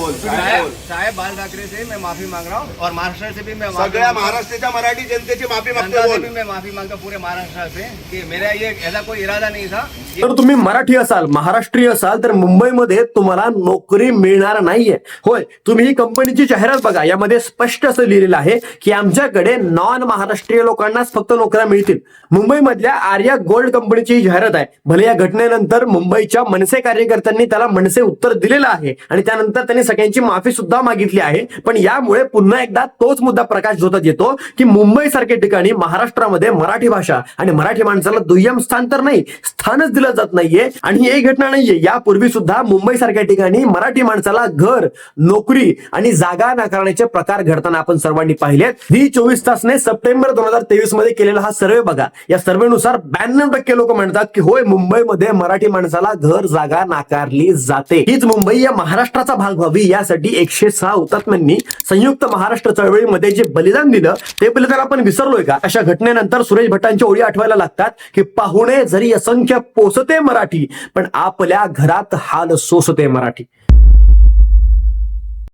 बोल साहेब साहेब बाल। ठाकरे से मैं माफ़ी मांग रहा हूँ और महाराष्ट्र से भी मैं सगळ्या से महाराष्ट्राच्या मराठी जनतेची माफ़ी जनता हूँ से बोल। भी मैं माफ़ी माँगता हूँ पूरे महाराष्ट्र से कि मेरा ये ऐसा कोई इरादा नहीं था तर तुम्ही मराठी असाल महाराष्ट्रीय असाल तर मुंबईमध्ये तुम्हाला नोकरी मिळणार नाहीये. होय तुम्ही ही कंपनीची जाहिरात बघा. यामध्ये स्पष्ट असं लिहिलेलं आहे की आमच्याकडे नॉन महाराष्ट्रीय लोकांनाच फक्त नोकऱ्या मिळतील. मुंबईमधल्या आर्या गोल्ड कंपनीची ही जाहिरात आहे. भले या घटनेनंतर मुंबईच्या मनसे कार्यकर्त्यांनी त्याला मनसे उत्तर दिलेलं आहे आणि त्यानंतर त्यांनी सगळ्यांची माफी सुद्धा मागितली आहे पण यामुळे पुन्हा एकदा तोच मुद्दा प्रकाश झोतात येतो की मुंबई सारख्या ठिकाणी महाराष्ट्रामध्ये मराठी भाषा आणि मराठी माणसाला दुय्यम स्थान तर नाही स्थानच दिलं जात नाहीये. आणि ही घटना नाहीये. यापूर्वी सुद्धा मुंबई सारख्या ठिकाणी मराठी माणसाला घर नोकरी आणि जागा नाकारण्याचे प्रकार घडताना आपण सर्वांनी पाहिलेत ही चोवीस तासने सप्टेंबर दोन हजार तेवीसमध्ये केलेला हा सर्वे बघा. या सर्वेनुसार ब्याण्णव टक्के लोक म्हणतात की होय मुंबईमध्ये मराठी माणसाला घर जागा नाकारली जाते. हीच मुंबई या महाराष्ट्राचा भाग व्हावी यासाठी एकशे सहा हुतात्म्यांनी संयुक्त महाराष्ट्र चळवळीमध्ये जे बलिदान दिलं ते बलिदान आपण विसरलोय का? अशा घटनेनंतर सुरेश भटांच्या ओळी आठवायला लागतात की पाहुणे जरी असंख्य सोसते मराठी पण आपल्या घरात हाल सोसते मराठी.